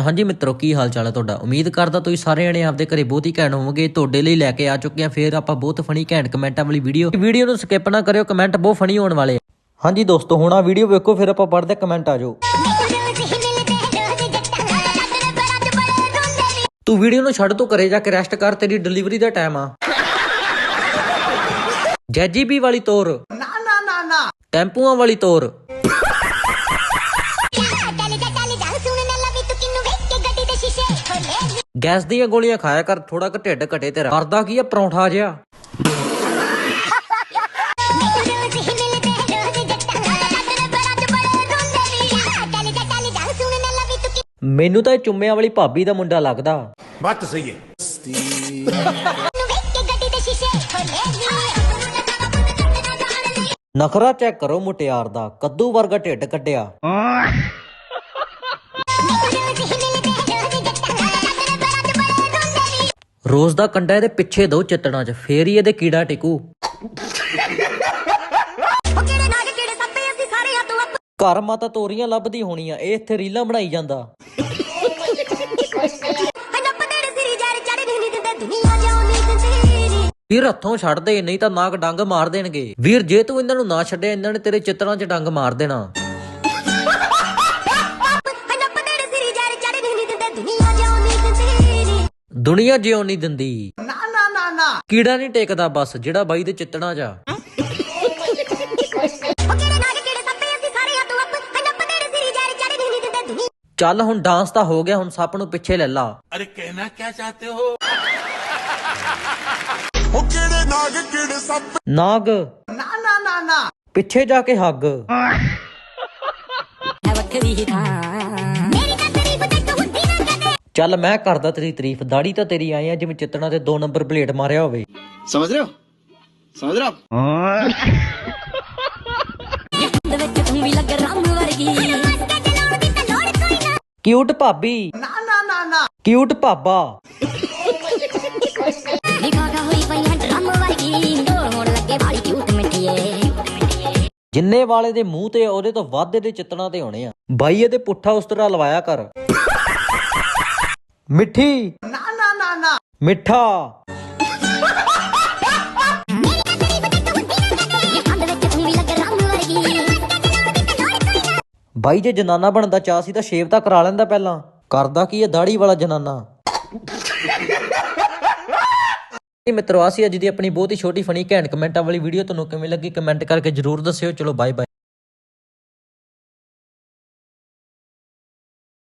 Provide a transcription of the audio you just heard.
ਤਾਂ ਹਾਂਜੀ ਮਿੱਤਰੋ ਕੀ ਹਾਲ ਚਾਲ ਹੈ ਤੁਹਾਡਾ? ਉਮੀਦ ਕਰਦਾ ਤੁਸੀਂ ਸਾਰੇ ਜਣੇ ਆਪਦੇ ਘਰੇ ਬਹੁਤ ਹੀ ਘੈਂਟ ਹੋਵੋਗੇ। ਤੁਹਾਡੇ ਲਈ ਲੈ ਕੇ ਆ ਚੁੱਕੇ ਆ ਫੇਰ ਆਪਾਂ ਬਹੁਤ ਫਨੀ ਘੈਂਟ ਕਮੈਂਟਾਂ ਵਾਲੀ ਵੀਡੀਓ ਵੀਡੀਓ ਨੂੰ ਸਕਿਪ ਨਾ ਕਰਿਓ ਕਮੈਂਟ ਬਹੁਤ ਫਨੀ ਹੋਣ ਵਾਲੇ ਆ। ਹਾਂਜੀ ਦੋਸਤੋ ਹੁਣ ਆ ਵੀਡੀਓ ਵੇਖੋ ਫਿਰ ਆਪਾਂ ਪੜ੍ਹਦੇ ਕਮੈਂਟ ਆ ਜਾਓ। ਤੂੰ ਵੀਡੀਓ ਨੂੰ ਛੱਡ ਤੂੰ ਘਰੇ ਜਾ ਕੇ ਰੈਸਟ ਕਰ ਤੇਰੀ ਡਿਲੀਵਰੀ ਦਾ ਟਾਈਮ ਆ। ਜੈਜੀਬੀ ਵਾਲੀ ਤੋਰ। ਨਾ ਨਾ ਨਾ ਨਾ। ਟੈਂਪੂਆਂ ਵਾਲੀ ਤੋਰ। ਗੈਸ ਦੀਆਂ ਗੋਲੀਆਂ ਖਾਇਆ ਕਰ ਥੋੜਾ ਕੁ ਢਿੱਡ ਘਟੇ ਤੇਰਾ। ਕਰਦਾ ਕੀ ਆ ਪਰੌਂਠਾ ਜਿਹਾ? ਮੈਨੂੰ ਤਾਂ ਇਹ ਚੁੰਮਿਆਂ ਵਾਲੀ ਭਾਬੀ ਦਾ ਮੁੰਡਾ ਲੱਗਦਾ। ਬਾਤ ਸਹੀ ਹੈ। ਨਖਰਾ ਚੈੱਕ ਕਰੋ ਮੁਟਿਆਰ ਦਾ ਕੱਦੂ ਵਰਗਾ ਢਿੱਡ ਕੱਢਿਆ। ਰੋਜ਼ ਦਾ ਕੰਡਾ ਇਹਦੇ ਪਿੱਛੇ ਦੋ ਚਿੱਤਣਾ 'ਚ ਫੇਰ ਹੀ ਇਹਦੇ ਕੀੜਾ ਟਿਕੂ। ਘਰ ਮਾਤਾ ਤੋਰੀਆਂ ਲੱਭਦੀ ਹੋਣੀਆਂ ਇਹ ਇੱਥੇ ਰੀਲਾਂ ਬਣਾਈ ਜਾਂਦਾ। ਵੀਰ ਹੱਥੋਂ ਛੱਡ ਦੇ ਨਹੀਂ ਤਾਂ ਨਾਕ ਡੰਗ ਮਾਰ ਦੇਣਗੇ। ਵੀਰ ਜੇ ਤੂੰ ਇਹਨਾਂ ਨੂੰ ਨਾ ਛੱਡਿਆ ਇਹਨਾਂ ਨੇ ਤੇਰੇ ਚਿੱਤਰਾਂ 'ਚ ਡੰਗ ਮਾਰ ਦੇਣਾ। ਦੁਨੀਆ ਜਿਉਣ ਨਹੀਂ ਦਿੰਦੀ। ਨਾ ਨਾ ਨਾ ਨਾ। ਕੀੜਾ ਨਹੀਂ ਟੇਕਦਾ ਬਸ ਜਿਹੜਾ ਬਾਈ ਦੇ ਚਿੱਤਣਾ 'ਚ ਆ ਚੱਲ ਹੁਣ ਡਾਂਸ ਤਾਂ ਹੋ ਗਿਆ ਹੁਣ ਸੱਪ ਨੂੰ ਪਿੱਛੇ ਲੈ ਲਾ। ਅਰੇ ਕਹਿਣਾ ਕੀ ਚਾਹਤੇ ਹੋ? ਉਹ ਕਿਹੜੇ ਨਾਗ ਕਿਹੜੇ ਸੱਪ? ਨਾਗ। ਨਾ ਨਾ ਨਾ ਨਾ। ਪਿੱਛੇ ਜਾ ਕੇ ਹੱਗ। ਚੱਲ ਮੈਂ ਕਰਦਾ ਤੇਰੀ ਤਾਰੀਫ ਦਾੜੀ ਤਾਂ ਤੇਰੀ ਆਏ ਆ ਜਿਵੇਂ ਚਿੱਤਣਾ ਤੇ 2 ਨੰਬਰ ਪਲੇਟ ਮਾਰਿਆ ਹੋਵੇ। ਸਮਝ ਰਹੇ ਹੋ? ਸਮਝ ਰਹੇ ਹੋ? ਕਿਊਟ ਭਾਬੀ। ਨਾ ਨਾ ਨਾ ਨਾ ਕਿਊਟ ਭਾਬਾ। ਜਿੰਨੇ ਵਾਲੇ ਦੇ ਮੂੰਹ ਤੇ ਉਹਦੇ ਤੋਂ ਵੱਧ ਦੇ ਚਿਤਨਾ ਤੇ ਹੋਣੇ ਆ। ਬਾਈ ਇਹਦੇ ਪੁੱਠਾ ਉਸ ਤਰ੍ਹਾਂ ਲਵਾਇਆ ਕਰ। ਮਿੱਠੀ। ਨਾ ਨਾ ਨਾ ਨਾ। ਮਿੱਠਾ। ਬਾਈ ਜੇ ਜਨਾਨਾ ਬਣਦਾ ਚਾਹ ਸੀ ਤਾਂ ਸ਼ੇਵ ਤਾਂ ਕਰਾ ਲੈਂਦਾ ਪਹਿਲਾਂ। ਕਰਦਾ ਕੀ ਇਹ ਦਾੜੀ ਵਾਲਾ ਜਨਾਨਾ? ਇਹ ਮਿੱਤਰੋ ਆ ਸੀ ਅੱਜ ਦੀ ਆਪਣੀ ਬਹੁਤ ਹੀ ਛੋਟੀ ਫਨੀ ਘੈਂਟ ਕਮੈਂਟਾਂ ਵਾਲੀ ਵੀਡੀਓ। ਤੁਹਾਨੂੰ ਕਿਵੇਂ ਲੱਗੀ ਕਮੈਂਟ ਕਰਕੇ ਜਰੂਰ ਦੱਸਿਓ। ਚਲੋ ਬਾਏ ਬਾਏ